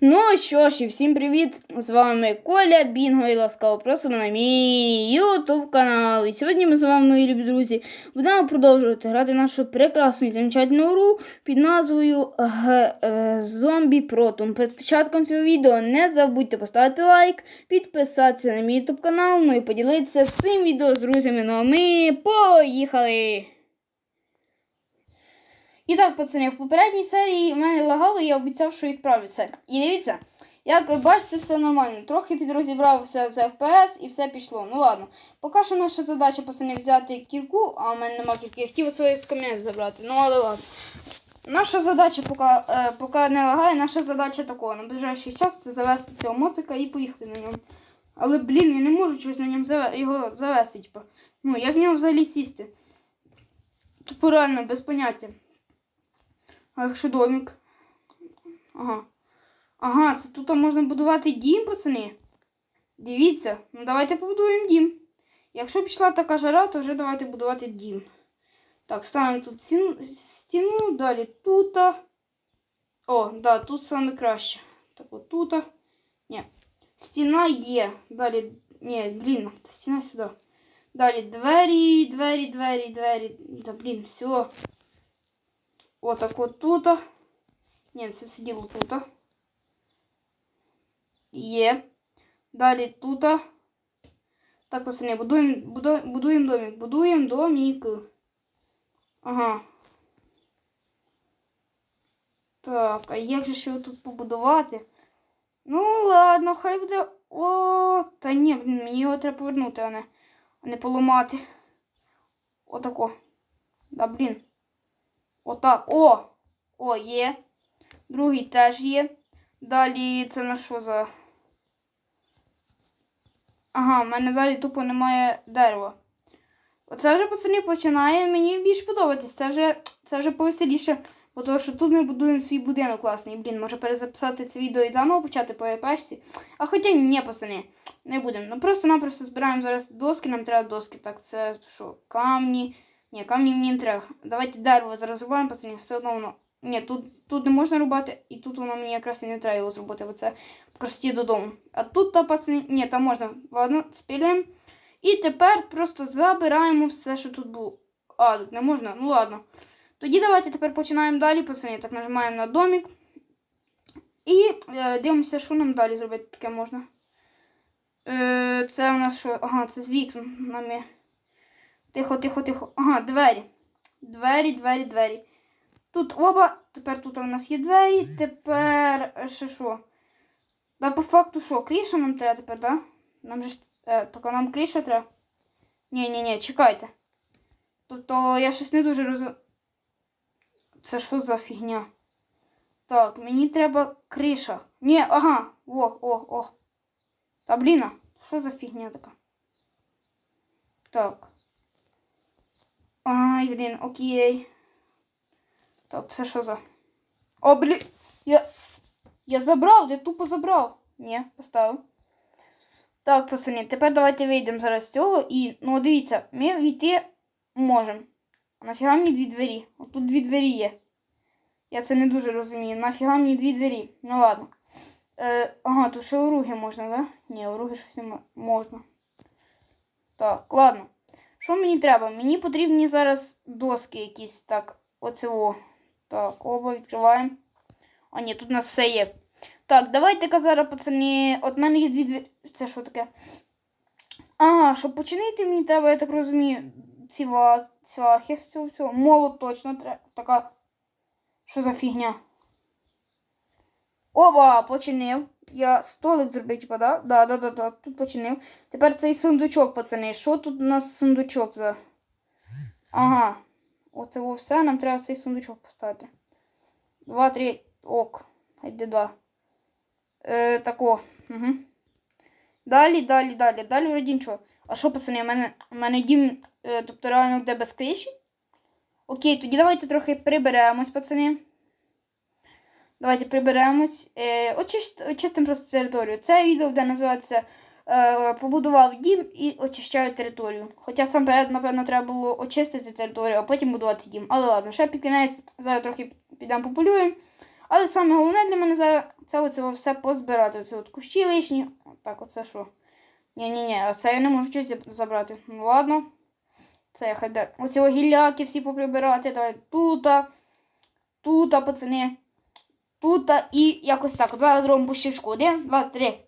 Ну що ж, і всім привіт! З вами Коля Бінго і ласкаво просимо на мій ютуб канал. І сьогодні ми з вами, мої любі друзі, будемо продовжувати грати нашу прекрасну і замечательну гру під назвою е, Зомбі Протум. Перед початком цього відео не забудьте поставити лайк, підписатися на мій ютуб канал, ну і поділитися цим відео з друзями. Ну а ми поїхали! І так, пацани, в попередній серії в мене лагало, і я обіцяв, що і справлюся. І дивіться, як ви бачите, все нормально. Трохи підрозібрав все з FPS і все пішло. Ну ладно. Поки що наша задача, пацани, взяти кірку, а в мене нема кірки. Я хотів своїх камінь забрати. Ну але ладно. Наша задача, поки, е, поки не лагає, наша задача такого. На ближайший час це завести цього мотика і поїхати на ньому. Але, блін, я не можу щось на ньому заве- його завести, типу. Ну, як в нього взагалі сісти? Тупо реально, без поняття. А якщо домик? Ага. Ага, це тут можна будувати дім, пацани. Дивіться, ну давайте побудуємо дім. Якщо пішла така жара, то вже давайте будувати дім. Так, ставимо тут стіну, далі тут. О, да, тут саме краще. Так, от тут. Ні. Стіна є. Далі. Ні, блін, стіна сюди. Далі двері, двері, двері, двері. Да, блін, все. Отак от тут. Ні, це сиділо тут. Є. Далі тут. Так, пацани, будуємо буду, будуємо домик. Будуємо домик. Ага. Так, а як же його тут побудувати? Ну, ладно, хай буде. О, та ні, мені його треба повернути, а не, а не поламати. Отако. Да, блін. Отак. О! О, є. Другий теж є. Далі це на що за. Ага, в мене далі тупо немає дерева. Оце вже пацани починає мені більш подобатись. Це вже це вже повеселіше. Бо того, що тут ми будуємо свій будинок класний. Блін, може перезаписати це відео і заново почати по епешці. А хоча ні, пацани, не будемо. Ну просто-напросто збираємо зараз доски, нам треба доски. Так, це що, камні. Ні, камні мені не треба. Давайте дерево зараз рубаємо, пацани, все одно воно. Ні, тут тут не можна рубати, і тут воно мені якраз і не треба його зробити, бо це прості додому. А тут, та, пацани, ні, там можна. Ладно, спілюємо. І тепер просто забираємо все, що тут було. А, тут не можна? Ну ладно. Тоді давайте тепер починаємо далі, пацани. Так, нажимаємо на домик. І е, дивимося, що нам далі зробити таке можна. Е, це у нас що? Ага, це з вікнами. Тихо, тихо, тихо. Ага, двері. Двері, двері, двері. Тут оба. Тепер тут у нас є двері. Тепер ще що? Да, по факту що? Кріша нам треба тепер, да? Нам же. Е, так, нам кріша треба. Ні, ні, ні, чекайте. Тобто я щось не дуже розумію. Це що за фігня? Так, мені треба криша. Ні, ага. О, о, о. Та блін, а, що за фігня така? Так. Ай, блін, окей. Так, це що за. О, блін. Я. Я забрав, я тупо забрав. Ні, поставив. Так, пацани, тепер давайте вийдемо зараз з цього і. Ну, дивіться, ми війти можемо. А нафіга мені дві двері? От тут дві двері є. Я це не дуже розумію. Нафіга мені дві двері. Ну ладно. Е, ага, тут ще оруги можна, да? Ні, оруги щось не мо- можна. Так, ладно. Що мені треба? Мені потрібні зараз доски якісь. Так, оце о. Так, оба відкриваємо. А, ні, тут у нас все є. Так, давайте-ка зараз, пацани. От мене є дві двері. Це що таке? Ага, щоб починити, мені треба, я так розумію, ці ва- цвяхи з. Молот точно треба. Така. Що за фігня? Оба, починив. Я столик зробив, типа, да? Да, да, да, да. Тут починив. Тепер цей сундучок, пацани. Що тут у нас сундучок за. Ага. Оце все. Нам треба цей сундучок поставити. Два, три. Ок. Йде два. Е, тако. Угу. Далі, далі, далі. Далі вроді нічого. А що, пацани, у мене, у мене дім, е, тобто реально де без криші? Окей, тоді давайте трохи приберемось, пацани. Давайте приберемось. Е, очистимо просто територію. Це відео буде називатися е, Побудував дім і очищаю територію. Хоча сам перед, напевно, треба було очистити територію, а потім будувати дім. Але ладно, ще під кінець зараз трохи підемо пополюємо. Але саме головне для мене зараз це оце все позбирати. Оце от кущі лишні. Так, оце що? Ні-ні-ні, а я не можу щось забрати. Ну ладно. Це я хай де. Оці гілляки всі поприбирати. Давай тута, тута, пацани. Тута і якось так. Зараз зробимо по щелчку. Один, два, три.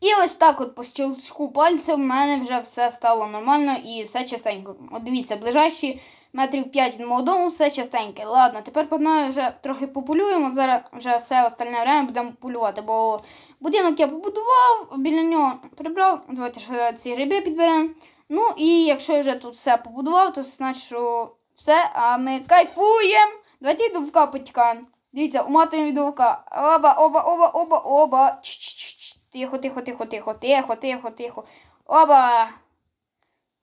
І ось так от по щелчку пальця в мене вже все стало нормально і все частенько. От дивіться, ближайші метрів 5 від мого дому, все частеньке. Ладно, тепер погнали вже трохи пополюємо. Зараз вже все остальне время будемо полювати, бо будинок я побудував, біля нього прибрав. Давайте ще ці гриби підберемо. Ну і якщо я вже тут все побудував, то значить, що все, а ми кайфуємо. Давайте до вовка потікаємо. Дивіться, уматуємо від вовка. Оба, оба, оба, оба, оба. Ч-ч-ч-ч. Тихо, тихо, тихо, тихо, тихо, тихо, тихо. Оба.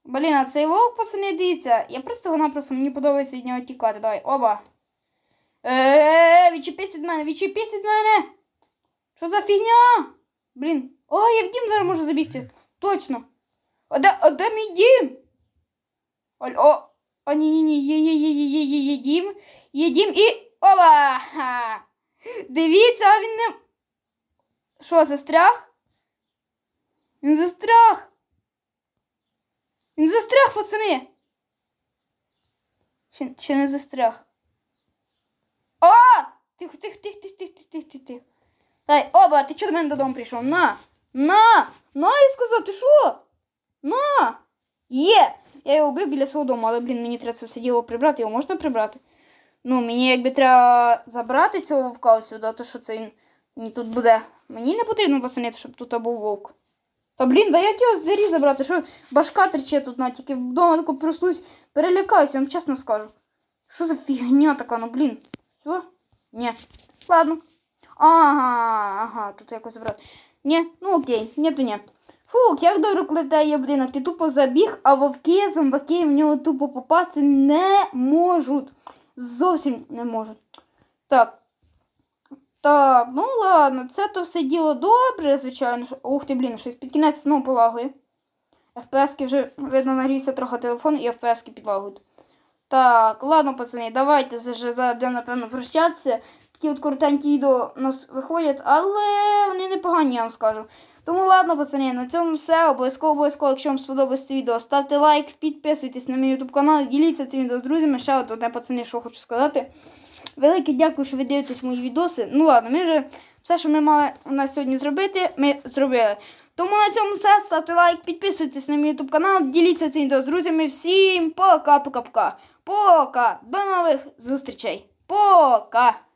Блін, а цей вовк, пацани, дивіться. Я просто вона просто мені подобається від нього тікати. Давай, оба. Е, відчепись від мене, відчепись від мене. Що за фігня? Блін. О, я в дім зараз можу забігти. Точно. А де, а де мій дім? Аль, о, а ні, ні, ні, є, є, є, є, є, є, є дім. Є дім і. Ха. Дивіться, а він не. Що, застряг? Він застряг. Він застряг, пацани. Ще, ще не застряг. О! Тихо, тихо, тихо, тихо, тихо, тихо, тихо, тихо. Дай, оба, ти чого до мене додому прийшов? На! На! На, я сказав, ти що? На! Є! Я його вбив біля свого дому, але, блін, мені треба це все діло прибрати. Його можна прибрати? Ну, мені якби треба забрати цього вовка сюди, то що це він тут буде. Мені не потрібно пацани, щоб тут був вовк. Та блін, да як його з двері забрати? Що башка триче тут на тільки вдома тако проснусь, перелякаюсь, я вам чесно скажу. Що за фігня така, ну блін. Все? Ні. Ладно. Ага, ага, тут якось забрати. Ні, ну окей, ні, то ні. Фук, як добре, тебе будинок, ти тупо забіг, а вовки, зомбаки в нього тупо попасти не можуть. Зовсім не можу. Так. Так, ну ладно, це то все діло добре, звичайно. Ух ти, блін, щось під кінець знову полагує. FPS-ки вже, видно, нагрівся трохи телефон і FPS-ки підлагують. Так, ладно, пацани, давайте вже напевно, прощатися. Такі от коротенькі відео у нас виходять, але вони непогані, я вам скажу. Тому ладно, пацани, на цьому все. Обов'язково, обов'язково, якщо вам сподобалось це відео, ставте лайк, підписуйтесь на мій YouTube канал, діліться цим відео з друзями. Ще от одне, пацани, що хочу сказати. Велике дякую, що ви дивитесь мої відоси. Ну ладно, ми вже все, що ми мали на сьогодні зробити, ми зробили. Тому на цьому все. Ставте лайк, підписуйтесь на мій YouTube канал, діліться цим відео з друзями. Всім пока-пока-пока. Пока. До нових зустрічей. Пока.